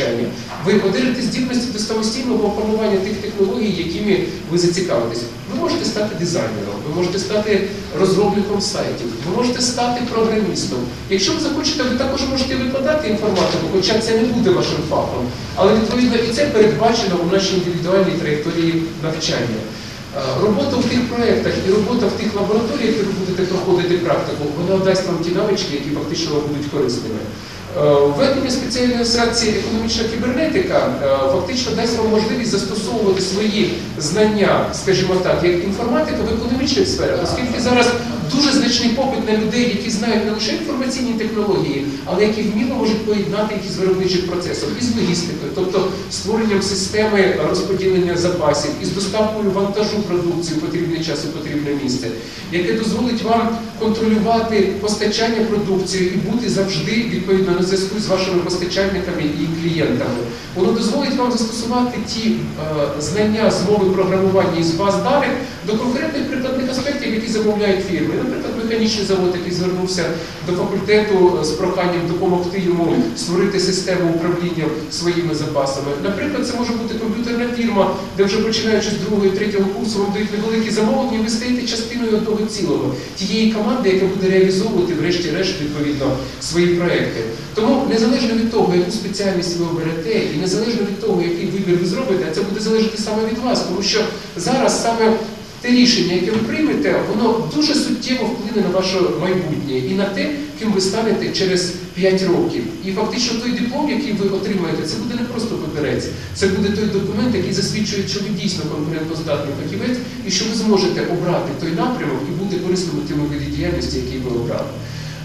навчання, ви одержите здібності до самостійного опанування тих технологій, якими ви зацікавитесь. Ви можете стати дизайнером, ви можете стати розробником сайтів, ви можете стати програмістом. Якщо ви захочете, ви також можете викладати інформатику, хоча це не буде вашим фахом. Але відповідно і це передбачено у нашій індивідуальній траєкторії навчання. Е, Робота в тих проєктах і робота в тих лабораторіях, де ви будете проходити практику, вона дасть вам ті навички, які фактично будуть корисними. Е, Введення спеціальної секції економічна кібернетика е, фактично дасть вам можливість застосовувати свої знання, скажімо так, як інформатика в економічних сферах, оскільки зараз дуже значний попит на людей, які знають не лише інформаційні технології, але які вміло можуть поєднати їх із виробничих процесів, із логістикою, тобто створенням системи розподілення запасів, із доставкою вантажу продукції в потрібний час у потрібне місце, яке дозволить вам контролювати постачання продукції і бути завжди відповідно на зв'язку з вашими постачальниками і клієнтами. Воно дозволить вам застосувати ті е, знання з мови програмування і з баз даних до конкретних прикладних аспектів, які замовляють фірми. Наприклад, механічний завод, який звернувся до факультету з проханням допомогти йому створити систему управління своїми запасами. Наприклад, це може бути комп'ютерна фірма, де вже починаючи з другого і третього курсу вам дають невеликі замовлення, і ви стаєте частиною одного цілого, тієї команди, яка буде реалізовувати, врешті-решт, відповідно, свої проекти. Тому незалежно від того, яку спеціальність ви оберете, і незалежно від того, який вибір ви зробите, це буде залежати саме від вас, тому що зараз саме те рішення, яке ви приймете, воно дуже суттєво вплине на ваше майбутнє і на те, ким ви станете через 5 років. І фактично той диплом, який ви отримаєте, це буде не просто папірець, це буде той документ, який засвідчує, що ви дійсно конкурентоздатний фахівець, і що ви зможете обрати той напрямок і бути корисним у тими виді діяльності, які ви обрали.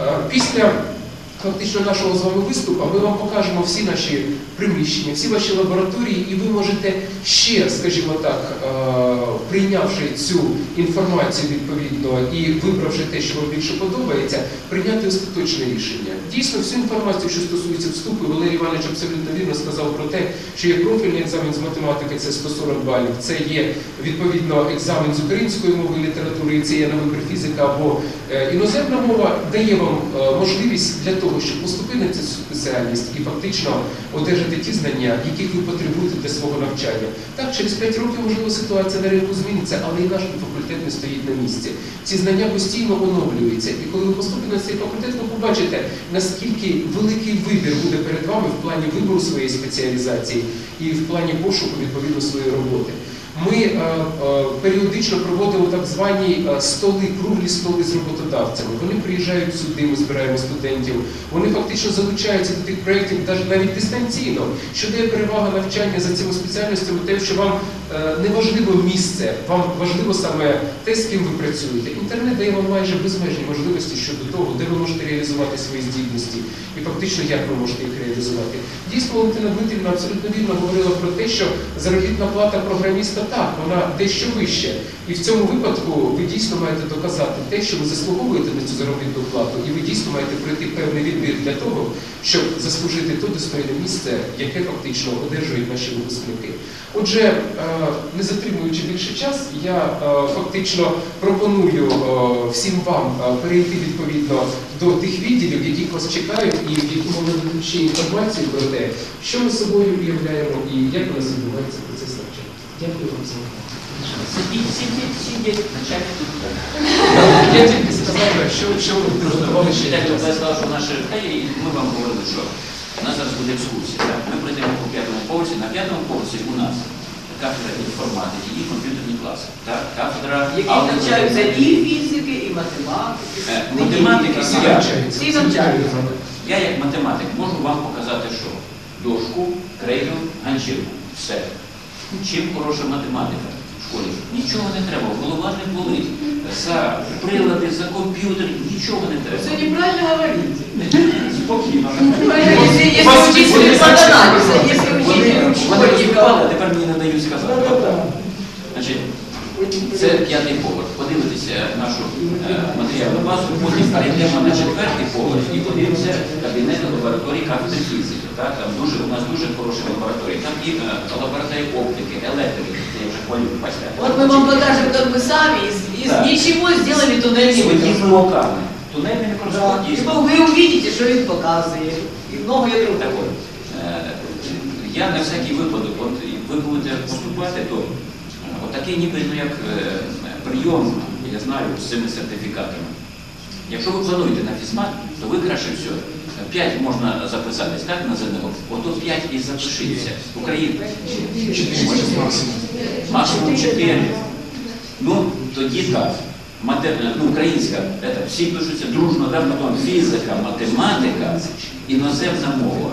Е, Після фактично нашого з вами виступу ми вам покажемо всі наші приміщення, всі ваші лабораторії, і ви можете ще, скажімо так, е, прийнявши цю інформацію відповідно і вибравши те, що вам більше подобається, прийняти остаточне рішення. Дійсно, всю інформацію, що стосується вступу, Валерій Іванович абсолютно вірно сказав про те, що є профільний екзамен з математики, це 140 балів, це є відповідно екзамен з української мови і літератури, і це є на вибір фізика або е, іноземна мова, дає вам е, можливість для того, щоб поступити на цю спеціальність і фактично одержати ті знання, яких ви потребуєте для свого навчання. Так, через 5 років, можливо, ситуація на ринку зміниться, але і наш факультет не стоїть на місці. Ці знання постійно оновлюються. І коли ви поступите на цей факультет, ви побачите, наскільки великий вибір буде перед вами в плані вибору своєї спеціалізації і в плані пошуку відповідно своєї роботи. Ми е, е, періодично проводимо так звані е, столи, круглі столи з роботодавцями. Вони приїжджають сюди, ми збираємо студентів. Вони фактично залучаються до тих проєктів навіть дистанційно. Що дає перевага навчання за цими спеціальностями, те, що вам не важливо місце, вам важливо саме те, з ким ви працюєте. Інтернет дає вам майже безмежні можливості щодо того, де ви можете реалізувати свої здібності і фактично як ви можете їх реалізувати. Дійсно, Валентина Дмитрівна абсолютно вірно говорила про те, що заробітна плата програміста так, вона дещо вища. І в цьому випадку ви дійсно маєте доказати те, що ви заслуговуєте на цю заробітну плату, і ви дійсно маєте пройти певний відбір для того, щоб заслужити то достойне місце, яке фактично одержують наші випускники. Отже, е, не затримуючи більше час, я е, фактично пропоную е, всім вам перейти відповідно до тих відділів, які вас чекають, і в якому ми дадуть ще інформацію про те, що ми собою уявляємо і як у нас відбувається процес. Дякую вам за увагу. Сидіть, сидіть, сидіть, начальник тут. Я тільки сказав, що, що ви ще Дехто раз. сказав, що наші і ми вам говорили, що у нас зараз буде екскурсія. Так? Ми прийдемо по п'ятому поверсі. На п'ятому поверсі у нас кафедра інформатики і комп'ютерні класи. Так? Кафедра Які навчаються і фізики, і математики. Е, математики. Всі я, навчаються. Всі навчаються. я як математик можу вам показати, що дошку, крейду, ганчірку. Все. Чим хороша математика в школі? Нічого не треба, голова не болить. За прилади, за комп'ютер, нічого не треба. неправильно говорите. Спокійно. Вони виступали, а тепер мені не дають сказати. Значить, це п'ятий поверх. Подивитися нашу е, матеріальну базу, потім перейдемо на четвертий поверх і подивимося кабінети лабораторії кафедри фізики. Так? Там дуже, у нас дуже хороші лабораторії. Там і е, лабораторії оптики, електрики, я вже хвалю після. Вот мы вам покажем, как мы сами из, из Да. ничего сделали туннельный Свої выход. блоками. Тунельний Да. мікроскоп И дійсно. вы увидите, что он показывает. И многое Так другое. от, е, я на всякий випадок, от ви будете поступати, то е, отакий ніби ну, як е, прийом, я знаю, з цими сертифікатами. Якщо ви плануєте на фізмат, то ви краще все. П'ять можна записатись, так, на ЗНО? Ото п'ять і запишіться. Україна. Може, Максимум чотири. Ну, тоді так. Мате- ну, українська, это, всі пишуться дружно, да, потім фізика, математика, іноземна мова.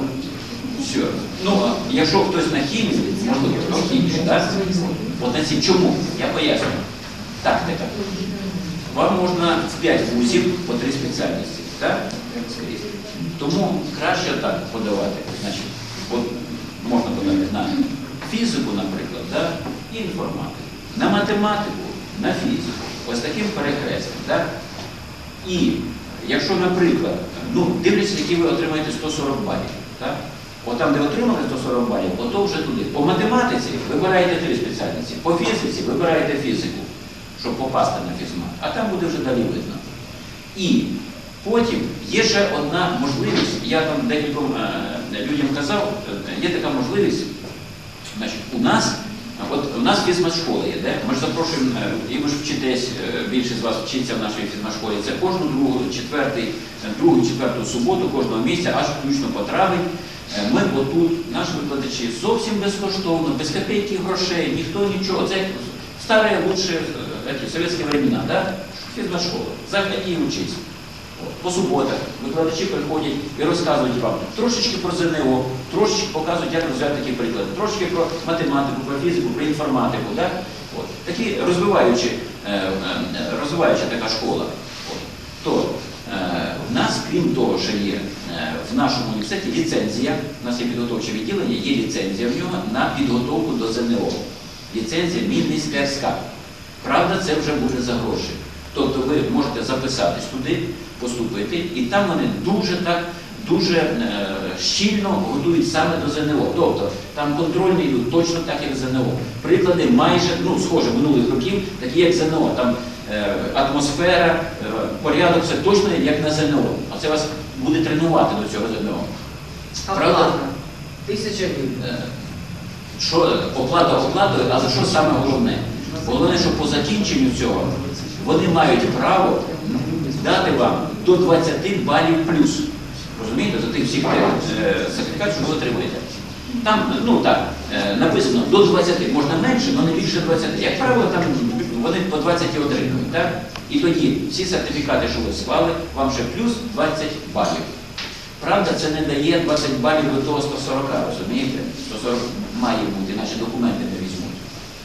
Все. Ну, а якщо хтось на хімію, можливо, хто хімію, так? От на ці чому? Я поясню. Тактика. Вам можна в 5 вузів по три спеціальності, так? Тому краще так подавати. Значить, от можна подати на фізику, наприклад, да? і інформатику, на математику, на фізику. Ось таким перехрестям. Так? І якщо, наприклад, ну, дивлячись, які ви отримаєте 140 балів, так? От там, де отримали 140 балів, ото вже туди. По математиці вибираєте три спеціальності, по фізиці вибираєте фізику, щоб попасти на фізмат, а там буде вже далі видно. І потім є ще одна можливість, я там декільком е, людям казав, е, є така можливість, значить, у нас, от у нас фізмат-школа є, де? ми ж запрошуємо, е, і ви ж вчитесь, е, більшість з вас вчиться в нашій фізмат-школі, це кожну другу, четвертий, другу, четверту суботу, кожного місяця, аж включно по травень. Ми отут, наші викладачі, зовсім безкоштовно, без копійки грошей, ніхто нічого. Це як старі лучші е, эти, совєтські времена, да? фізмат-школа. Заходи і учись. По суботах викладачі приходять і розказують вам трошечки про ЗНО, трошечки показують, як розвивати такі приклади, трошечки про математику, про фізику, про інформатику. Да? От. Такі розвиваючі, е, е, розвиваюча така школа. От. То в нас, крім того, що є в нашому університеті ліцензія, у нас є підготовче відділення, є ліцензія в нього на підготовку до ЗНО. Ліцензія міністерська. Правда, це вже буде за гроші. Тобто ви можете записатись туди, поступити, і там вони дуже так, дуже е, щільно готують саме до ЗНО. Тобто там контрольні йдуть точно так, як ЗНО. Приклади майже, ну, схоже, минулих років, такі як ЗНО. Там е, атмосфера, е, порядок, все точно як на ЗНО. А це вас буде тренувати до цього ЗНО. Правда? Тисяча гривень. Е, Що оплата оплатою, але що саме головне? Головне, що по закінченню цього вони мають право дати вам до 20 балів плюс. Розумієте, за тих всіх е, сертифікатів, що ви отримуєте. Там, ну так, е, написано до 20, можна менше, але не більше 20. Як правило, там вони по 20 отримують. Так? І тоді всі сертифікати, що ви склали, вам ще плюс 20 балів. Правда, це не дає 20 балів до того 140, розумієте? 140 має бути, наші документи не візьмуть.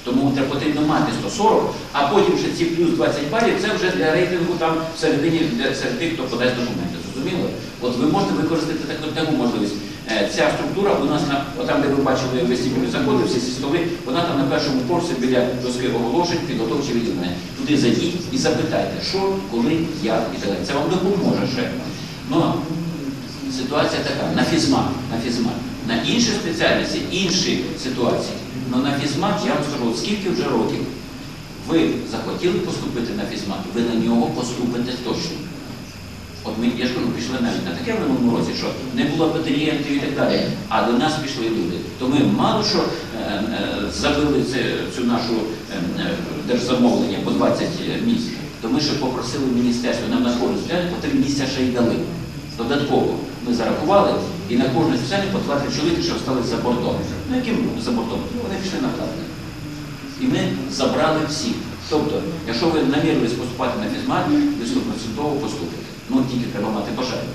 Тому треба потрібно мати 140, а потім ще ці плюс 20 балів, це вже для рейтингу там всередині серед тих, хто подасть документи. Зрозуміло? От ви можете використати таку, таку можливість. Е, Ця структура у нас на там, де ви бачили вестибюлі заходи, всі ці вона там на першому поверсі біля доски оголошень, підготовчі відділення. Туди зайдіть і запитайте, що, коли, як і так далі. Це вам допоможе ще. Ну, ситуація така, на фізмат, на фізмат. На інші спеціальності, інші ситуації. Ну на фізмат я вам скажу, скільки вже років ви захотіли поступити на фізмат, ви на нього поступите точно. От ми, я ж кажу, пішли навіть на таке в минулому році, що не було абітурієнтів і так далі, а до нас пішли люди. То ми мало що е, е, забили це, цю нашу е, е, держзамовлення по 20 місць, то ми ще попросили міністерство, нам на спеціальність по три місця ще й дали. Додатково ми зарахували і на кожне спеціальність по 20 чоловік, що стали за бортом. Ну яким за бортом? Вони пішли на платне. І ми забрали всіх. Тобто, якщо ви намірились поступати на фізмат, ви 100% поступите. Ну тільки треба мати бажання.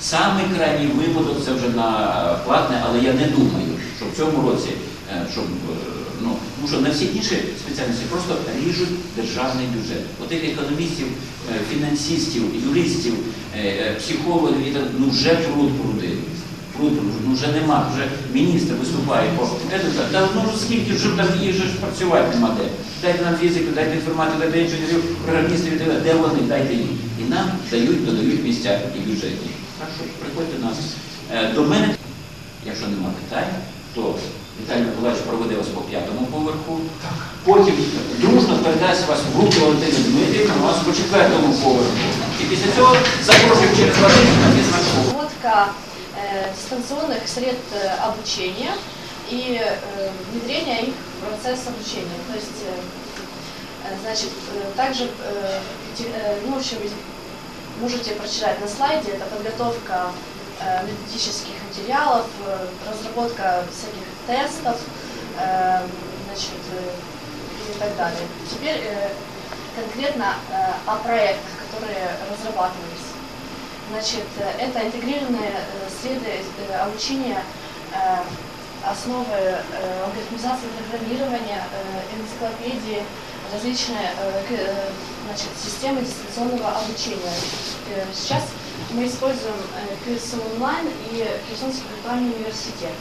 Самий крайній випадок це вже на платне, але я не думаю, що в цьому році, е, щоб, е, ну, тому що на всі інші спеціальності просто ріжуть державний бюджет. Отих економістів, е, фінансистів, юристів, психологів, ну вже пруд пруди. Пруд пруд, ну вже нема, вже міністр виступає по «Е, та, ну скільки вже там їх же працювати нема де. Дайте нам фізику, дайте інформатику, дайте інженерів, програмістів, де вони, дайте їм. І нам дають, додають місця і бюджетні. Так що приходьте нас. До мене, якщо нема питань, то Віталій Миколаївич проведе вас по п'ятому поверху. Потім дружно передасть вас в руки Валентини Дмитрівни, у вас по четвертому поверху. І після цього запрошуємо через два тижні на фізмат-школу. Коротка э, дистанционных средств э, обучения и э, внедрения их в процесс обучения. То есть, э, э, значит, э, также, э, те- э, ну, в общем, можете прочитать на слайде, это подготовка э, методических материалов, э, разработка всяких тестов, э, значит, э, и так далее. Теперь э, конкретно э, о проектах, которые разрабатывались. Значит, э, это интегрированные э, среды э, обучения э, основы э, алгоритмизации программирования, э, энциклопедии, различные э, э, значит, системы дистанционного обучения. Э, Сейчас мы используем э, КСУ онлайн и Херсонский виртуальный университет.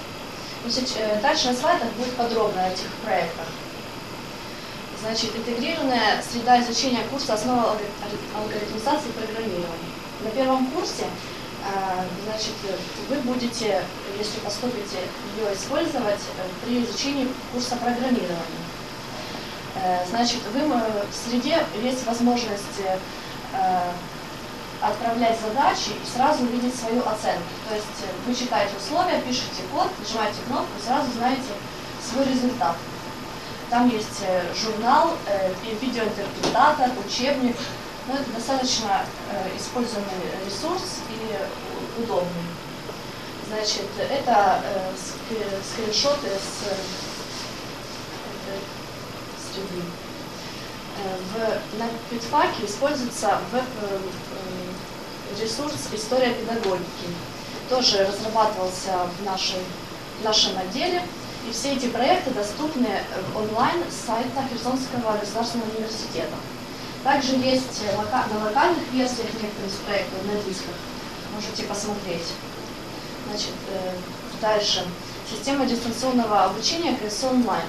Значит, э, дальше на слайдах будет подробно о этих проектах. Значит, интегрированная среда изучения курса основы алгори- алгоритмизации программирования. На первом курсе э, значит, вы будете, если поступите, ее использовать при изучении курса программирования. Значит, вы, в среде есть возможность отправлять задачи и сразу видеть свою оценку. То есть э, вы читаете условия, пишете код, нажимаете кнопку и сразу знаете свой результат. Там есть э, журнал, э, видеоинтерпретатор, учебник. Ну, это достаточно используемый ресурс и удобный. Значит, это ск- скриншоты с среды. Э, В, на Питфаке используется веб-ресурс «История педагогики». Тоже разрабатывался в, нашей, в нашем отделе. И все эти проекты доступны э, онлайн с сайта Херсонского государственного университета. Также есть э, лока- на локальных версиях некоторые из проектов на дисках. Можете посмотреть. Значит, э, дальше. Система дистанционного обучения КСО онлайн.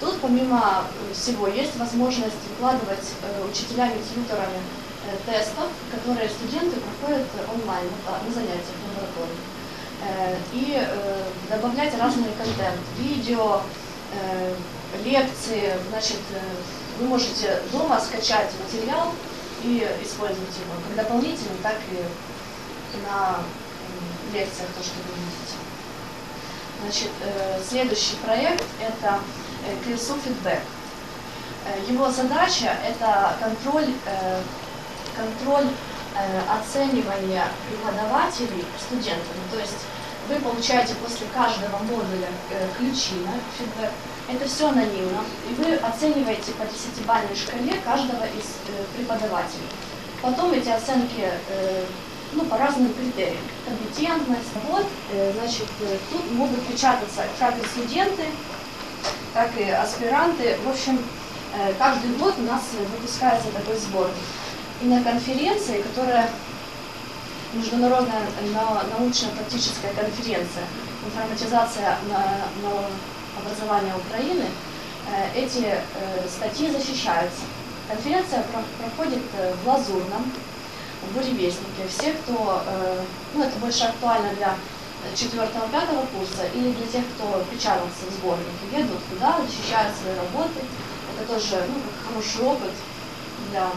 Тут помимо э, всего есть возможность выкладывать э, учителями-тьюторами э, тестов, которые студенты проходят онлайн на занятиях в лаборатории. И добавлять разный контент, видео, лекции. Значит, вы можете дома скачать материал и использовать его как дополнительный, так и на лекциях, то, что вы видите. Значит, следующий проект – это КСУ «Фидбэк». Э, Его задача – это контроль, э, контроль э, оценивания преподавателей студентами. То есть вы получаете после каждого модуля ключи на фидбэк. Это все анонимно. И вы оцениваете по десятибалльной шкале каждого из преподавателей. Потом эти оценки ну, по разным критериям. Компетентность. Вот, значит, тут могут печататься как и студенты, так и аспиранты. В общем, э, каждый год у нас выпускается такой сборник. И на конференции, которая международная на- научно-практическая конференция «Информатизация на, образование Украины», э, эти э, статьи защищаются. Конференция про- проходит в Лазурном, в Буревестнике. Все, кто, ну это больше актуально для 4-5 курса или для тех, кто печатался в сборнике, едут туда, защищают свои работы. Это тоже ну, как хороший опыт для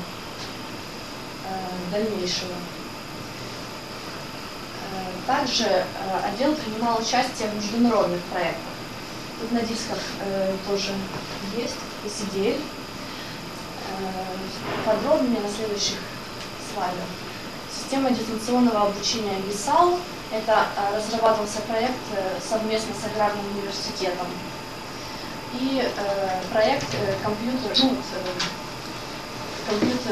э, дальнейшего. Э, Также э, отдел принимал участие в международных проектах. Тут на дисках э, тоже есть посидели. Подробнее на следующих слайдах. Система дистанционного обучения ГИСАУ. Это э, разрабатывался проект э, совместно с Аграрным университетом. И э, проект э, компьютер, ну, вот, э, компьютер